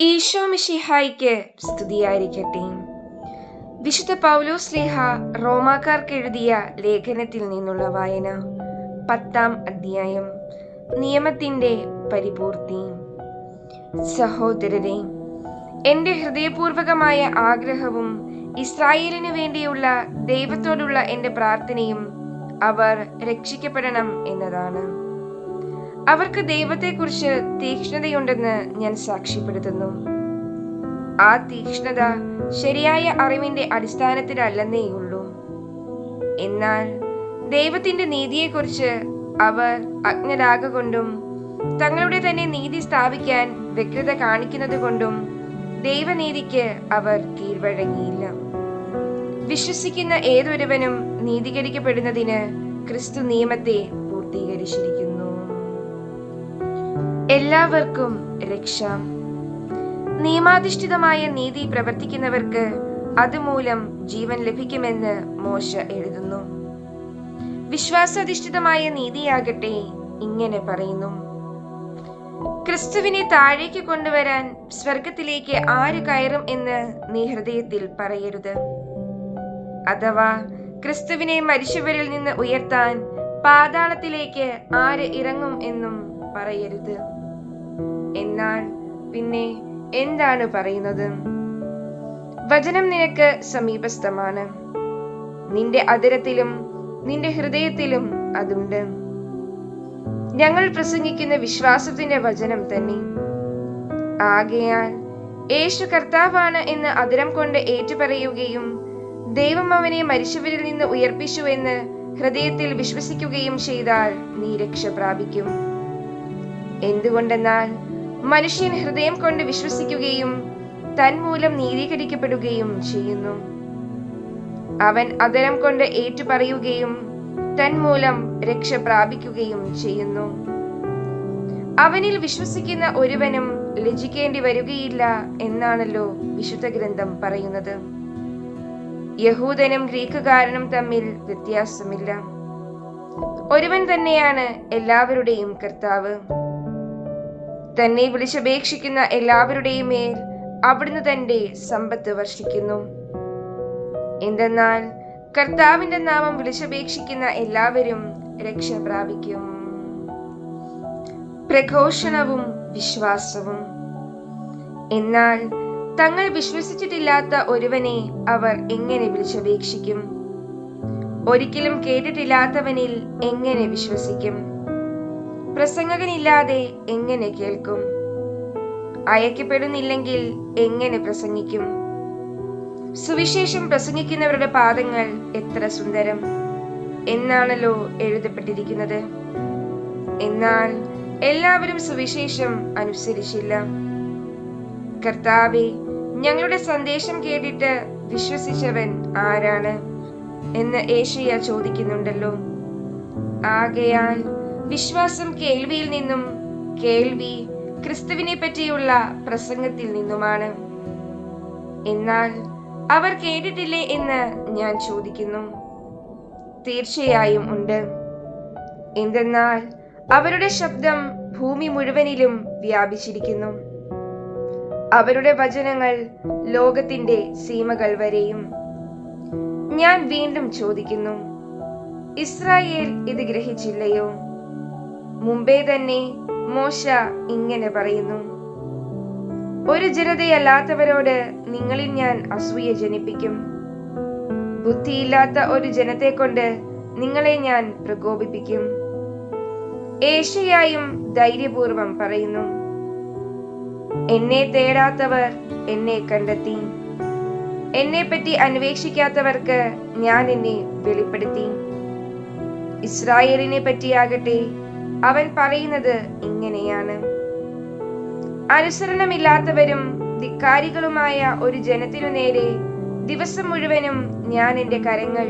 ഈശോ മിഷിഹായിക്ക് സ്തുതിയായിരിക്കട്ടെ. വിശുദ്ധ പൗലോസ് ലേഹ റോമാക്കാർക്ക് എഴുതിയ ലേഖനത്തിൽ നിന്നുള്ള വായന പത്താം അധ്യായം നിയമത്തിന്റെ പരിപൂർത്തി. സഹോദരരെ എന്റെ ഹൃദയപൂർവകമായ ആഗ്രഹവും ഇസ്രായേലിനു വേണ്ടിയുള്ള ദൈവത്തോടുള്ള എന്റെ പ്രാർത്ഥനയും അവർ രക്ഷിക്കപ്പെടണം എന്നതാണ്. അവർക്ക് ദൈവത്തെക്കുറിച്ച് തീക്ഷ്ണതയുണ്ടെന്ന് ഞാൻ സാക്ഷ്യപ്പെടുത്തുന്നു. ആ തീക്ഷ്ണത ശരിയായ അറിവിന്റെ അടിസ്ഥാനത്തിലല്ലെന്നേയുള്ളൂ എന്നാൽ ദൈവത്തിന്റെ നീതിയെക്കുറിച്ച് അവർ അജ്ഞരാകൊണ്ടും തങ്ങളുടെ തന്നെ നീതി സ്ഥാപിക്കാൻ വ്യക്തത കാണിക്കുന്നത് കൊണ്ടും ദൈവനീതിക്ക് അവർ കീഴ്വഴങ്ങിയില്ല. വിശ്വസിക്കുന്ന ഏതൊരുവനും നീതീകരിക്കപ്പെടുന്നതിന് ക്രിസ്തു നിയമത്തെ പൂർത്തീകരിച്ചിരിക്കുന്നു. എല്ലാവർക്കും രക്ഷ. നിയമാധിഷ്ഠിതമായ നീതി പ്രവർത്തിക്കുന്നവർക്ക് അതുമൂലം ജീവൻ ലഭിക്കുമെന്ന് മോശ എഴുതുന്നു. വിശ്വാസാധിഷ്ഠിതമായ നീതിയാകട്ടെ ഇങ്ങനെ പറയുന്നു. ക്രിസ്തുവിനെ താഴേക്ക് കൊണ്ടുവരാൻ സ്വർഗത്തിലേക്ക് ആര് കയറും എന്ന് നീ ഹൃദയത്തിൽ പറയരുത്. അഥവാ ക്രിസ്തുവിനെ മരിച്ചവരിൽ നിന്ന് ഉയർത്താൻ പാതാളത്തിലേക്ക് ആര് ഇറങ്ങും എന്നും പറയരുത്. എന്നാൽ പിന്നെ എന്താണ് പറയുന്നത്? വചനം നിനക്ക് സമീപസ്ഥമാണ്. നിന്റെ അതിരത്തിലും നിന്റെ ഹൃദയത്തിലും അതുണ്ട്. ഞങ്ങൾ പ്രസംഗിക്കുന്ന വിശ്വാസത്തിന്റെ വചനം തന്നെ. ആകയാൽ യേശു കർത്താവാണ് എന്ന് അതിരം കൊണ്ട് ഏറ്റുപറയുകയും ദൈവം അവനെ മരിച്ചവരിൽ നിന്ന് ഉയർപ്പിച്ചു എന്ന് ഹൃദയത്തിൽ വിശ്വസിക്കുകയും ചെയ്താൽ നീ രക്ഷ പ്രാപിക്കും എന്തുകൊണ്ടെന്നാൽ മനുഷ്യൻ ഹൃദയം കൊണ്ട് വിശ്വസിക്കുകയും തന്മൂലം നീതീകരിക്കപ്പെടുകയും ചെയ്യുന്നു. അവൻ അതരം കൊണ്ട് ഏറ്റുപറയുകയും തന്മൂലം രക്ഷ പ്രാപിക്കുകയും ചെയ്യുന്നു. അവനിൽ വിശ്വസിക്കുന്ന ഒരുവനും ലജിക്കേണ്ടി വരികയില്ല എന്നാണല്ലോ വിശുദ്ധ ഗ്രന്ഥം പറയുന്നത്. യഹൂദനും ഗ്രീക്കുകാരനും തമ്മിൽ വ്യത്യാസമില്ല. ഒരുവൻ തന്നെയാണ് എല്ലാവരുടെയും കർത്താവ്. തന്നെ വിളിച്ചപേക്ഷിക്കുന്ന എല്ലാവരുടെയും മേൽ അവിടുന്ന് തന്റെ സമ്പത്ത് വർഷിക്കുന്നു. എന്തെന്നാൽ കർത്താവിന്റെ നാമം വിളിച്ചപേക്ഷിക്കുന്ന എല്ലാവരും രക്ഷ പ്രാപിക്കും. പ്രഘോഷണവും വിശ്വാസവും. എന്നാൽ തങ്ങൾ വിശ്വസിച്ചിട്ടില്ലാത്ത ഒരുവനെ അവർ എങ്ങനെ വിളിച്ചപേക്ഷിക്കും? ഒരിക്കലും കേട്ടിട്ടില്ലാത്തവനിൽ എങ്ങനെ വിശ്വസിക്കും? പ്രസംഗകനില്ലാതെ എങ്ങനെ കേൾക്കും? അയക്കപ്പെടുന്നില്ലെങ്കിൽ എങ്ങനെ പ്രസംഗിക്കും? സുവിശേഷം പ്രസംഗിക്കുന്നവരുടെ പാദങ്ങൾ എത്ര സുന്ദരം. എന്നാണല്ലോ എഴുതപ്പെട്ടിരിക്കുന്നത്. എന്നാൽ എല്ലാവരും സുവിശേഷം അനുസരിച്ചില്ല. കർത്താവെ ഞങ്ങളുടെ സന്ദേശം കേട്ടിട്ട് വിശ്വസിച്ചവൻ ആരാണ്? എന്ന് ഏഷ്യ ചോദിക്കുന്നുണ്ടല്ലോ. ആകയാൽ വിശ്വാസം കേൾവിയിൽ നിന്നും കേൾവി ക്രിസ്തുവിനെ പറ്റിയുള്ള പ്രസംഗത്തിൽ നിന്നുമാണ്. എന്നാൽ അവർ കേട്ടിട്ടില്ലേ എന്ന് ഞാൻ ചോദിക്കുന്നു. തീർച്ചയായും ഉണ്ട്. എന്തെന്നാൽ അവരുടെ ശബ്ദം ഭൂമി മുഴുവനിലും വ്യാപിച്ചിരിക്കുന്നു. അവരുടെ വചനങ്ങൾ ലോകത്തിന്റെ സീമകൾ വരെയും. ഞാൻ വീണ്ടും ചോദിക്കുന്നു ഇസ്രായേൽ ഇത് ഗ്രഹിച്ചില്ലയോ? മുമ്പേ തന്നെ മോശ ഇങ്ങനെ പറയുന്നു. ഒരു ജനതയല്ലാത്തവരോട് നിങ്ങളിൽ ഞാൻ അസൂയ ജനിപ്പിക്കും. ബുദ്ധിയില്ലാത്ത ഒരു ജനത്തെ കൊണ്ട് നിങ്ങളെ ഞാൻ പ്രകോപിപ്പിക്കും. ഏഷ്യയായും ധൈര്യപൂർവം പറയുന്നു. എന്നെ തേടാത്തവർ എന്നെ കണ്ടെത്തി. എന്നെ പറ്റി അന്വേഷിക്കാത്തവർക്ക് ഞാൻ എന്നെ വെളിപ്പെടുത്തി. ഇസ്രായേലിനെ പറ്റിയാകട്ടെ അവൻ പറയുന്നത് ഇങ്ങനെയാണ്. അനുസരണമില്ലാത്തവരും ധിക്കാരികളുമായ ഒരു ജനത്തിനു നേരെ ദിവസം മുഴുവനും ഞാൻ എന്റെ കരങ്ങൾ